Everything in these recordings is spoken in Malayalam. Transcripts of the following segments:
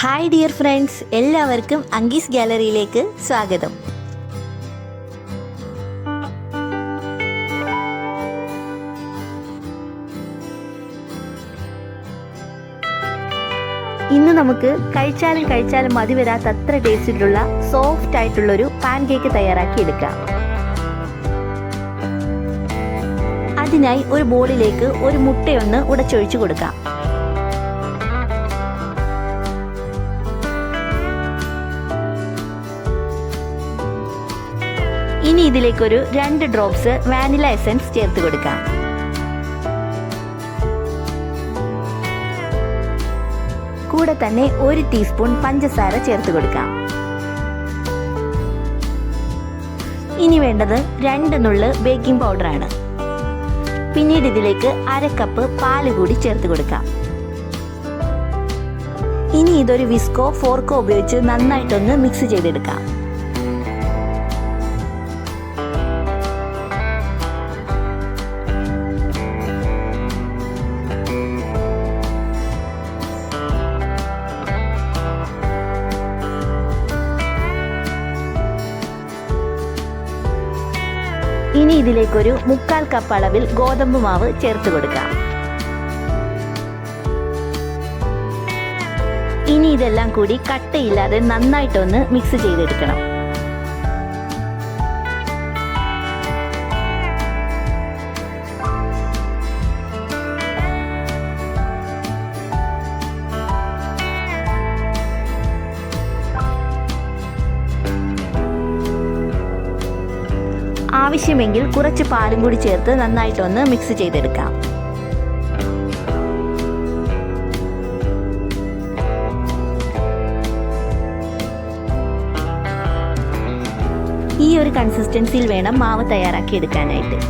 ഹായ് ഡിയർ ഫ്രണ്ട്സ് എല്ലാവർക്കും അങ്കീസ് ഗാലറിയിലേക്ക് സ്വാഗതം. ഇന്ന് നമുക്ക് കഴിച്ചാലും കഴിച്ചാലും മതി വരാത്ത അത്ര ടേസ്റ്റിലുള്ള സോഫ്റ്റ് ആയിട്ടുള്ള ഒരു പാൻ കേക്ക് തയ്യാറാക്കി എടുക്കാം. അതിനായി ഒരു ബോളിലേക്ക് ഒരു മുട്ടയൊന്ന് ഉടച്ചൊഴിച്ചു കൊടുക്കാം. ഇനി ഇതിലേക്കൊരു രണ്ട് ഡ്രോപ്സ് വാനില എസൻസ് ചേർത്ത് കൊടുക്കാം. കൂടെ തന്നെ ഒരു ടീസ്പൂൺ പഞ്ചസാര ചേർത്ത് കൊടുക്കാം. ഇനി വേണ്ടത് രണ്ട് നുള്ള് ബേക്കിംഗ് പൗഡറാണ് പിന്നീട് ഇതിലേക്ക് അര കപ്പ് പാൽ കൂടി ചേർത്ത് കൊടുക്കാം. ഇനി ഇതൊരു വിസ്കോ ഫോർക്കോ ഉപയോഗിച്ച് നന്നായിട്ടൊന്ന് മിക്സ് ചെയ്തെടുക്കാം. ഇനി ഇതിലേക്കൊരു മുക്കാൽ കപ്പ് അളവിൽ ഗോതമ്പ് മാവ് ചേർത്ത് കൊടുക്കാം. ഇനി ഇതെല്ലാം കൂടി കട്ടയില്ലാതെ നന്നായിട്ടൊന്ന് മിക്സ് ചെയ്തെടുക്കണം. ആവശ്യമെങ്കിൽ കുറച്ച് പാലും കൂടി ചേർത്ത് നന്നായിട്ടൊന്ന് മിക്സ് ചെയ്തെടുക്കാം. ഈ ഒരു കൺസിസ്റ്റൻസിയിൽ വേണം മാവ് തയ്യാറാക്കി എടുക്കാനായിട്ട്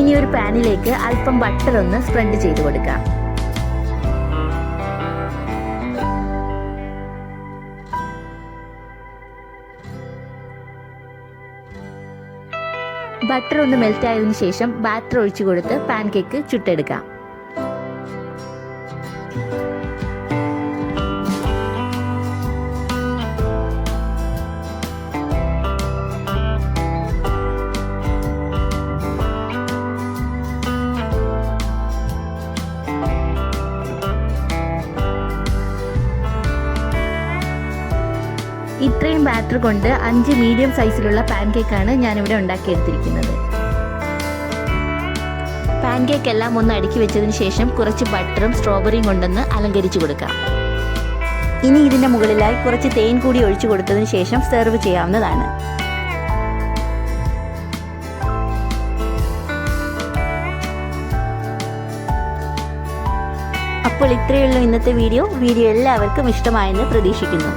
ഇനി ഒരു പാനിലേക്ക് അല്പം ബട്ടർ ഒന്ന് സ്പ്രെഡ് ചെയ്ത് കൊടുക്കാം. ബട്ടർ ഒന്ന് മെൽറ്റ് ആയതിനു ശേഷം ബാറ്റർ ഒഴിച്ചു കൊടുത്ത് പാൻ കേക്ക് ചുട്ടെടുക്കാം. ഇത്രയും ബാറ്റർ കൊണ്ട് അഞ്ച് മീഡിയം സൈസിലുള്ള പാൻ കേക്കാണ് ഞാനിവിടെ ഉണ്ടാക്കിയെടുത്തിരിക്കുന്നത്. പാൻ കേക്ക് എല്ലാം ഒന്ന് അടുക്കി വെച്ചതിന് ശേഷം കുറച്ച് ബട്ടറും സ്ട്രോബെറിയും കൊണ്ടൊന്ന് അലങ്കരിച്ചു കൊടുക്കാം. ഇനി ഇതിന്റെ മുകളിലായി കുറച്ച് തേൻ കൂടി ഒഴിച്ചു കൊടുത്തതിന് ശേഷം സെർവ് ചെയ്യാവുന്നതാണ്. അപ്പോൾ ഇത്രയുള്ള ഇന്നത്തെ വീഡിയോ വീഡിയോ എല്ലാവർക്കും ഇഷ്ടമായെന്ന് പ്രതീക്ഷിക്കുന്നു.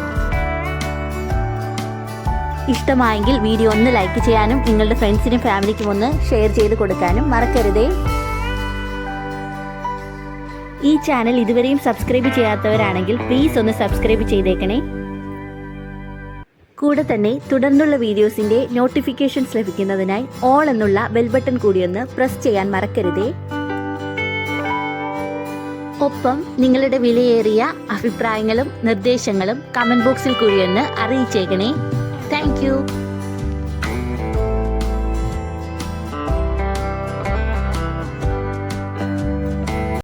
ഇഷ്ടമായെങ്കിൽ വീഡിയോ ഒന്ന് ലൈക്ക് ചെയ്യാനും നിങ്ങളുടെ ഫ്രണ്ട്സിനും ഫാമിലിക്കും ഒന്ന് ഷെയർ ചെയ്ത് കൊടുക്കാനും മറക്കരുതേ. ഈ ചാനൽ ഇതുവരെയും സബ്സ്ക്രൈബ് ചെയ്യാത്തവരാണെങ്കിൽ പ്ലീസ് ഒന്ന് സബ്സ്ക്രൈബ് ചെയ്തേക്കണേ. കൂടെ തന്നെ തുടർന്നുള്ള വീഡിയോസിന്റെ നോട്ടിഫിക്കേഷൻസ് ലഭിക്കുന്നതിനായി ഓൾ എന്നുള്ള ബെൽ ബട്ടൺ കൂടി ഒന്ന് പ്രസ് ചെയ്യാൻ മറക്കരുതേ. ഒപ്പം നിങ്ങളുടെ വിലയേറിയ അഭിപ്രായങ്ങളും നിർദ്ദേശങ്ങളും കമന്റ് ബോക്സിൽ കൂടിയൊന്ന് അറിയിച്ചേക്കണേ. Thank you.